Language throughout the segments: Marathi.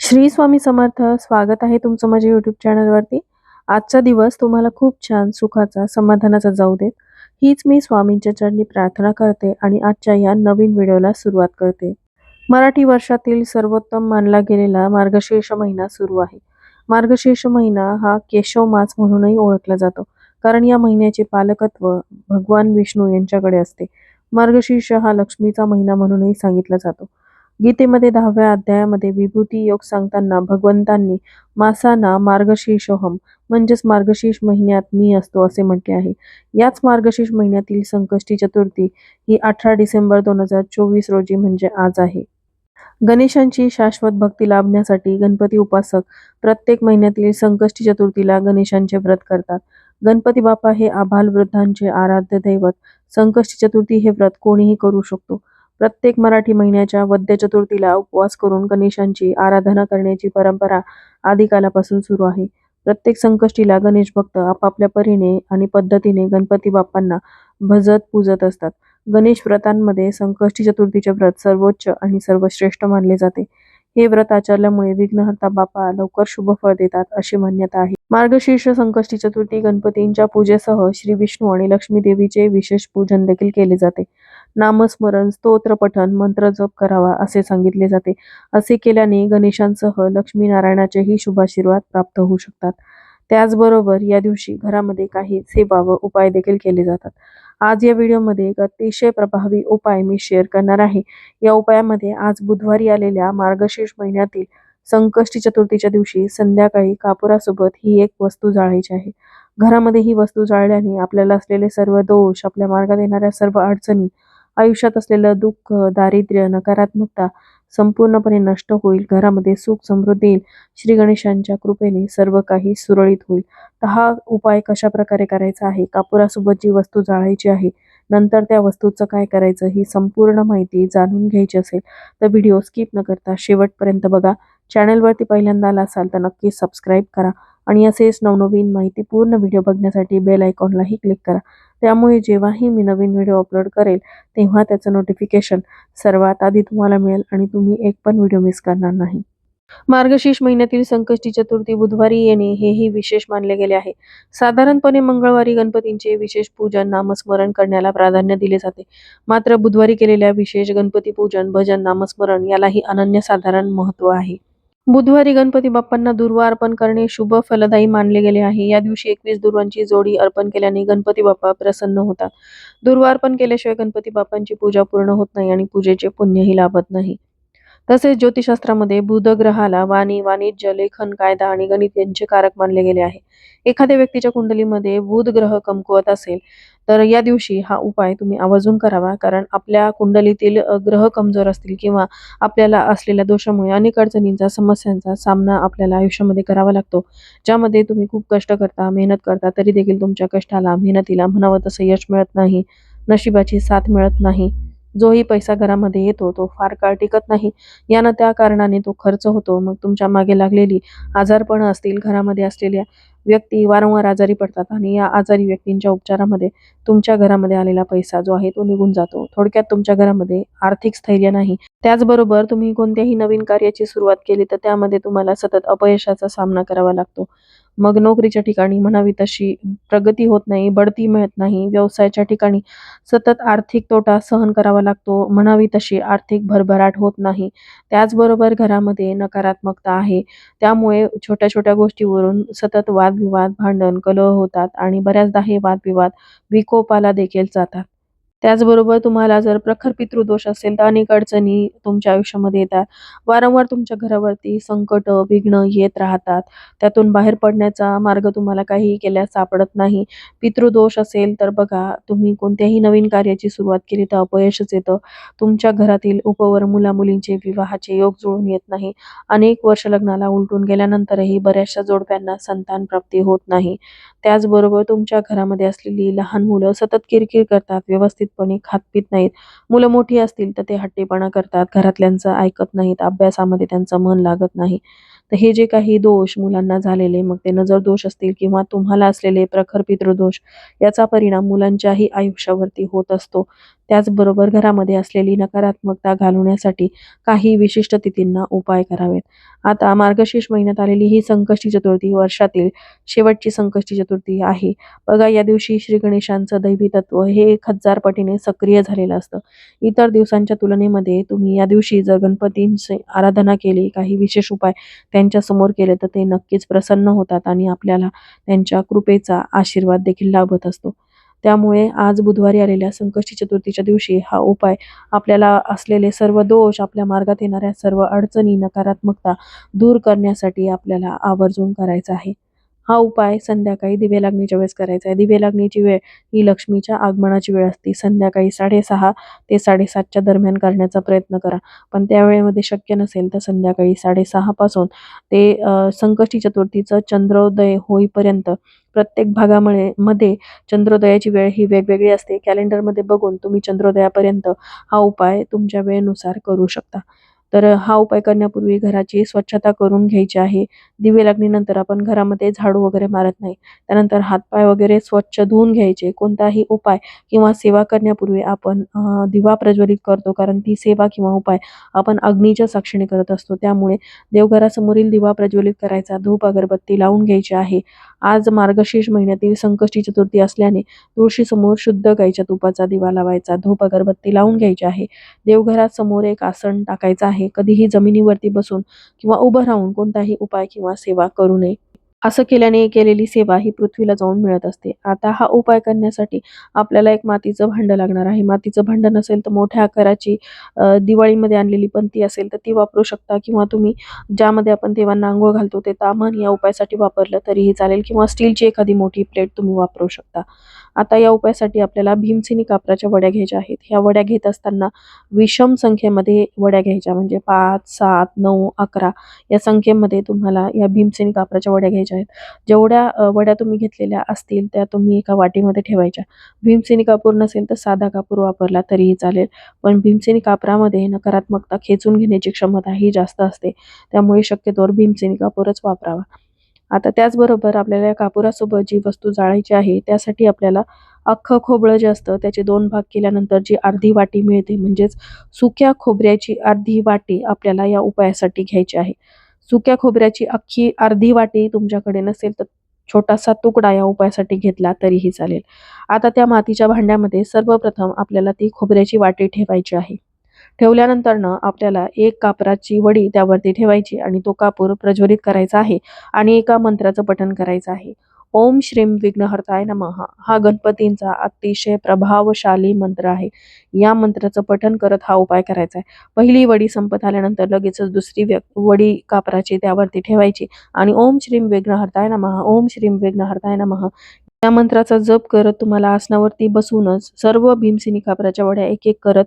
श्री स्वामी समर्थ स्वागत आहे तुमचं माझ्या यूट्यूब चॅनलवरती आजचा दिवस तुम्हाला खूप छान सुखाचा समाधानाचा जाऊ देत. हीच मी स्वामींच्या चरणी प्रार्थना करते आणि आजच्या या नवीन व्हिडिओला सुरुवात करते. मराठी वर्षातील सर्वोत्तम मानला गेलेला मार्गशीर्ष महिना सुरू आहे. मार्गशीर्ष महिना हा केशव मास म्हणूनही ओळखला जातो कारण या महिन्याचे पालकत्व भगवान विष्णू यांच्याकडे असते. मार्गशीर्ष हा लक्ष्मीचा महिना म्हणूनही सांगितला जातो. गीतेमध्ये दहाव्या अध्यायामध्ये विभूती योग सांगताना भगवंतांनी मासाना मार्गशीर्षोहम म्हणजेच मार्गशीर्ष महिन्यात मी असतो असे म्हटले आहे. याच मार्गशीर्ष महिन्यातील संकष्टी चतुर्थी ही अठरा डिसेंबर दोन हजार चोवीस रोजी म्हणजे आज आहे. गणेशांची शाश्वत भक्ती लाभण्यासाठी गणपती उपासक प्रत्येक महिन्यातील संकष्टी चतुर्थीला गणेशांचे व्रत करतात. गणपती बाप्पा हे आभाल वृद्धांचे आराध्य दैवत संकष्टी चतुर्थी हे व्रत कोणीही करू शकतो. प्रत्येक मराठी महिन्याच्या वद्य चतुर्थीला उपवास करून गणेशांची आराधना करण्याची परंपरा आदिकालापासून सुरू आहे. प्रत्येक संकष्टीला गणेश भक्त आपापल्या परीने आणि पद्धतीने गणपती बाप्पांना भजत पूजत असतात. गणेश व्रतांमध्ये संकष्टी चतुर्थीचे व्रत सर्वोच्च आणि सर्वश्रेष्ठ मानले जाते. हे व्रत आचरल्यामुळे विघ्नहर्ता बाप्पा लवकर शुभ फळ देतात अशी मान्यता आहे. मार्गशीर्ष संकष्टी चतुर्थी गणपतींच्या पूजेसह श्री विष्णू आणि लक्ष्मी देवीचे विशेष पूजन देखील केले जाते. नामस्मरण स्तोत्र पठन मंत्र जप करावा असे सांगितले जाते. असे केल्याने गणेशांसह लक्ष्मीनारायणाचेही शुभाशीर्वाद प्राप्त होऊ शकतात. त्याचबरोबर या दिवशी घरामध्ये काही सेवा व उपाय देखील केले जातात. आज या व्हिडिओमध्ये एक अतिशय प्रभावी उपाय मी शेअर करणार आहे. या उपायामध्ये आज बुधवारी आलेल्या मार्गशीर्ष महिन्यातील संकष्टी चतुर्थीच्या दिवशी संध्याकाळी कापुरासोबत ही एक वस्तू जाळायची आहे. घरामध्ये ही वस्तू जाळल्याने आपल्याला असलेले सर्व दोष आपल्या मार्गात येणाऱ्या सर्व अडचणी आयुष्यात असलेलं दुःख दारिद्र्य नकारात्मकता संपूर्णपणे नष्ट होईल घरामध्ये सुख समृद्धी येईल. श्री गणेशांच्या कृपेने सर्व काही सुरळीत होईल. तर हा उपाय कशा प्रकारे करायचा आहे? कापुरासोबत जी वस्तू जाळायची आहे नंतर त्या वस्तूचं काय करायचं ही संपूर्ण माहिती जाणून घ्यायची असेल तर व्हिडिओ स्किप न करता शेवटपर्यंत बघा. चॅनलवरती पहिल्यांदा आला असाल तर नक्की सबस्क्राईब करा आणि असेच नवनवीन माहिती पूर्ण व्हिडिओ बघण्यासाठी बेल आयकॉनलाही क्लिक करा. त्यामुळे जेव्हाही मी नवीन व्हिडिओ अपलोड करेल तेव्हा त्याचं नोटिफिकेशन सर्वात आधी तुम्हाला मिळेल आणि तुम्ही एक पण व्हिडिओ मिस करणार नाही. मार्गशीर्ष महिन्यातील संकष्टी चतुर्थी बुधवारी येणे हेही विशेष मानले गेले आहे. साधारणपणे मंगळवारी गणपतींचे विशेष पूजन नामस्मरण करण्याला प्राधान्य दिले जाते. मात्र बुधवारी केलेल्या विशेष गणपती पूजन भजन नामस्मरण यालाही अनन्यसाधारण महत्त्व आहे. बुधवारी गणपती बाप्पांना दुर्वा अर्पण करणे शुभ फलदायी मानले गेले आहे. या दिवशी एकवीस दुर्वांची जोडी अर्पण केल्याने गणपती बाप्पा प्रसन्न होतात. दुर्वा अर्पण केल्याशिवाय गणपती बाप्पांची पूजा पूर्ण होत नाही आणि पूजेचे पुण्यही लाभत नाही. तसेच ज्योतिषशास्त्रामध्ये बुधग्रहाला वाणी वाणिज्य लेखन कायदा आणि गणित यांचे कारक मानले गेले आहे. एखाद्या व्यक्तीच्या कुंडलीमध्ये बुध ग्रह कमकुवत असेल तर या दिवशी हा उपाय तुम्ही आवर्जून करावा. कारण आपल्या कुंडलीतील ग्रह कमजोर असतील किंवा आपल्याला असलेल्या दोषामुळे अनेक अडचणींचा समस्यांचा सामना आपल्याला आयुष्यामध्ये करावा लागतो. ज्यामध्ये तुम्ही खूप कष्ट करता मेहनत करता तरी देखील तुमच्या कष्टाला मेहनतीला म्हणावं तसं यश मिळत नाही नशिबाची साथ मिळत नाही. जोही पैसा घरामध्ये येतो तो फार काळ टिकत नाही. यानं त्या कारणाने तो खर्च होतो. मग तुमच्या मागे लागलेली आजारपणं असतील घरामध्ये असलेल्या व्यक्ती वारंवार आजारी पडतात आणि या आजारी व्यक्तींच्या उपचारामध्ये तुमच्या घरामध्ये आलेला पैसा जो आहे तो निघून जातो. थोडक्यात तुमच्या घरामध्ये आर्थिक स्थैर्य नाही. त्याचबरोबर तुम्ही कोणत्याही नवीन कार्याची सुरुवात केली तर त्यामध्ये तुम्हाला सतत अपयशाचा सामना करावा लागतो. मग नोकरीच्या ठिकाणी म्हणावी तशी प्रगती होत नाही बढती मिळत नाही. व्यवसायाच्या ठिकाणी सतत आर्थिक तोटा सहन करावा लागतो. म्हणावी तशी आर्थिक भरभराट होत नाही. त्याचबरोबर घरामध्ये नकारात्मकता आहे. त्यामुळे छोट्या छोट्या गोष्टीवरून सतत वादविवाद भांडण कलह होतात आणि बऱ्याचदा हे वादविवाद विकोपाला देखील जातात. त्याचबरोबर तुम्हाला जर प्रखर पितृदोष असेल तर अनेक अडचणी तुमच्या आयुष्यामध्ये येतात. वारंवार तुमच्या घरावरती संकट विघ्न येत राहतात. त्यातून बाहेर पडण्याचा मार्ग तुम्हाला काही केल्यास सापडत नाही. पितृदोष असेल तर बघा तुम्ही कोणत्याही नवीन कार्याची सुरुवात केली तर अपयशच येतं. तुमच्या घरातील उपवर मुलामुलींचे विवाहाचे योग जुळून येत नाही. अनेक वर्ष लग्नाला उलटून गेल्यानंतरही बऱ्याचशा जोडप्यांना संतान प्राप्ती होत नाही. त्याचबरोबर तुमच्या घरामध्ये असलेली लहान मुलं सतत किरकिर करतात व्यवस्थित व्यवस्थितपणे खात पित नाहीत. मुलं मोठी असतील तर ते हट्टीपणा करतात. घरातल्यांचं ऐकत नाहीत. अभ्यासामध्ये त्यांचं मन लागत नाही. तर हे जे काही दोष मुलांना झालेले मग ते नजर दोष असतील किंवा तुम्हाला असलेले प्रखर पितृदोष याचा परिणाम मुलांच्याही आयुष्यावरती होत असतो. त्याचबरोबर घरामध्ये असलेली नकारात्मकता घालवण्यासाठी काही विशिष्ट तिथींना उपाय करावेत. आता मार्गशीर्ष महिन्यात आलेली ही संकष्टी चतुर्थी वर्षातील शेवटची संकष्टी चतुर्थी आहे. बघा या दिवशी श्री गणेशांचं दैवी तत्व हे एक हजार पटीने सक्रिय झालेलं असतं. इतर दिवसांच्या तुलनेमध्ये तुम्ही या दिवशी जर गणपतींची आराधना केली काही विशेष उपाय त्यांच्यासमोर केले तर ते नक्कीच प्रसन्न होतात आणि आपल्याला त्यांच्या कृपेचा आशीर्वाद देखील लाभत असतो. त्यामुळे आज बुधवारी आलेल्या संकष्टी चतुर्थीच्या दिवशी हा उपाय आपल्याला असलेले सर्व दोष आपल्या मार्गात येणाऱ्या सर्व अडचणी नकारात्मकता दूर करण्यासाठी आपल्याला आवर्जून करायचा आहे. हा उपाय संध्याकाळी दिवे लागणीच्या वेळेस करायचा आहे. दिवे लागणीची वेळ ही लक्ष्मीच्या आगमनाची वेळ असते. संध्याकाळी साडेसहा ते साडेसातच्या दरम्यान करण्याचा प्रयत्न करा. पण त्या वेळेमध्ये शक्य नसेल तर संध्याकाळी साडेसहापासून ते संकष्टी चतुर्थीचं चंद्रोदय होईपर्यंत प्रत्येक भागामुळे मध्ये चंद्रोदयाची वेळ ही वेगवेगळी असते. कॅलेंडरमध्ये बघून तुम्ही चंद्रोदयापर्यंत हा उपाय तुमच्या वेळेनुसार करू शकता. तर हा उपाय करण्यापूर्वी घराची स्वच्छता करून घ्यायची आहे. दिवे लागणीनंतर आपण घरामध्ये झाडू वगैरे मारत नाही. त्यानंतर हातपाय वगैरे स्वच्छ धुवून घ्यायचे. कोणताही उपाय किंवा सेवा करण्यापूर्वी आपण दिवा प्रज्वलित करतो. कारण ती सेवा किंवा उपाय आपण अग्नीच्या साक्षीने करत असतो. त्यामुळे देवघरासमोरील दिवा प्रज्वलित करायचा. धूप अगरबत्ती लावून घ्यायची आहे. आज मार्गशीर्ष महिन्यातील संकष्टी चतुर्थी असल्याने तुळशीसमोर शुद्ध गाईच्या तुपाचा दिवा लावायचा धूप अगरबत्ती लावून घ्यायची आहे. देवघरात समोर एक आसन टाकायचं आहे. कधीही जमिनीवरती बसून किंवा उभं राहून कोणताही उपाय किंवा सेवा करू नये. असं केल्याने केलेली सेवा ही पृथ्वीला जाऊन मिळत असते. आता हा उपाय करण्यासाठी आपल्याला एक मातीचं भांडं लागणार आहे. मातीचं भांडं नसेल तर मोठ्या आकाराची दिवाळीमध्ये आणलेली पंती असेल तर ती वापरू शकता किंवा तुम्ही ज्यामध्ये आपण देवांना आंघोळ घालतो ते तामन या उपायासाठी वापरलं तरीही चालेल किंवा स्टीलची एखादी मोठी प्लेट तुम्ही वापरू शकता. आता या उपायासाठी आपल्याला भीमसेनी कापराच्या वड्या घ्यायच्या आहेत. ह्या वड्या घेत असताना विषम संख्येमध्ये वड्या घ्यायच्या म्हणजे पाच सात नऊ अकरा या संख्येमध्ये तुम्हाला या भीमसेनी कापराच्या वड्या घ्यायच्या आहेत. जेवढ्या वड्या तुम्ही घेतलेल्या असतील त्या तुम्ही एका वाटीमध्ये ठेवायच्या. भीमसेनी कापूर नसेल तर साधा कापूर वापरला तरीही चालेल. पण भीमसेनी कापरामध्ये नकारात्मकता खेचून घेण्याची क्षमता ही जास्त असते. त्यामुळे शक्यतोवर भीमसेनी कापूरच वापरावा. आता त्याचबरोबर आपल्याला या कापुरासोबत जी वस्तू जाळायची आहे त्यासाठी आपल्याला अख्खं खोबरं जे असतं त्याचे दोन भाग केल्यानंतर जी अर्धी वाटी मिळते म्हणजेच सुक्या खोबऱ्याची अर्धी वाटी आपल्याला या उपायासाठी घ्यायची आहे. सुक्या खोबऱ्याची अख्खी अर्धी वाटी तुमच्याकडे नसेल तर छोटासा तुकडा या उपायासाठी घेतला तरीही चालेल. आता त्या मातीच्या भांड्यामध्ये सर्वप्रथम आपल्याला ती खोबऱ्याची वाटी ठेवायची आहे. ठेवल्यानंतर ना आपल्याला एक कापराची वडी त्यावरती ठेवायची आणि तो कापूर प्रज्वलित करायचा आहे आणि एका मंत्राचं पठण करायचं आहे. ओम श्रीम विघ्नहर्ताय नमहा हा गणपतींचा अतिशय प्रभावशाली मंत्र आहे. या मंत्राचं पठण करत हा उपाय करायचा आहे पहिली वडी संपत आल्यानंतर लगेचच दुसरी वडी कापराची त्यावरती ठेवायची आणि ओम श्रीम विघ्नहर्ताय नमहा ओम श्रीम विघ्नहर्ताय नमहा या मंत्राचा जप करत तुम्हाला आसनावरती बसूनच सर्व भीमसेनी कापराच्या वड्या एक एक करत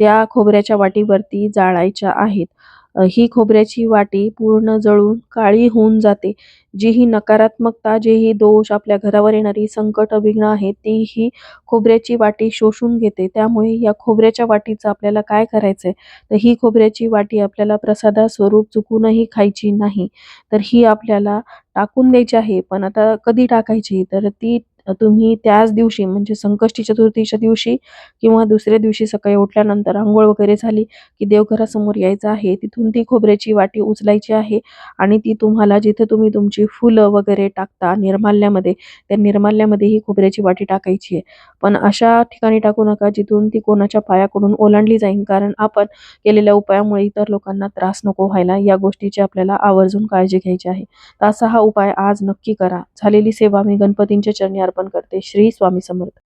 त्या खोबऱ्याच्या वाटीवरती जाळायच्या आहेत. ही खोबऱ्याची वाटी पूर्ण जळून काळी होऊन जाते. जी ही नकारात्मकता जे ही दोष आपल्या घरावर येणारी संकट विघ्न आहेत ती ही खोबऱ्याची वाटी शोषून घेते. त्यामुळे या खोबऱ्याच्या वाटीचं आपल्याला काय करायचंय? तर ही खोबऱ्याची वाटी आपल्याला प्रसादा स्वरूप चुकूनही खायची नाही. तर ही आपल्याला टाकून द्यायची आहे पण आता कधी टाकायची? तर ती तुम्ही त्याच दिवशी म्हणजे संकष्टी चतुर्थीच्या दिवशी किंवा दुसऱ्या दिवशी सकाळी उठल्यानंतर आंघोळ वगैरे झाली की देवघरासमोर यायचं आहे तिथून ती खोबऱ्याची वाटी उचलायची आहे आणि ती तुम्हाला जिथे तुम्ही तुमची फुलं वगैरे टाकता निर्माल्यामध्ये त्या निर्माल्यामध्ये ही खोबऱ्याची वाटी टाकायची आहे. पण अशा ठिकाणी टाकू नका जिथून ती कोणाच्या पायाकडून ओलांडली जाईल कारण आपण केलेल्या उपायामुळे इतर लोकांना त्रास नको व्हायला या गोष्टीची आपल्याला आवर्जून काळजी घ्यायची आहे. तर असा हा उपाय आज नक्की करा. झालेली सेवा मी गणपतींच्या चरणी अर्पण करते. श्री स्वामी समर्थ.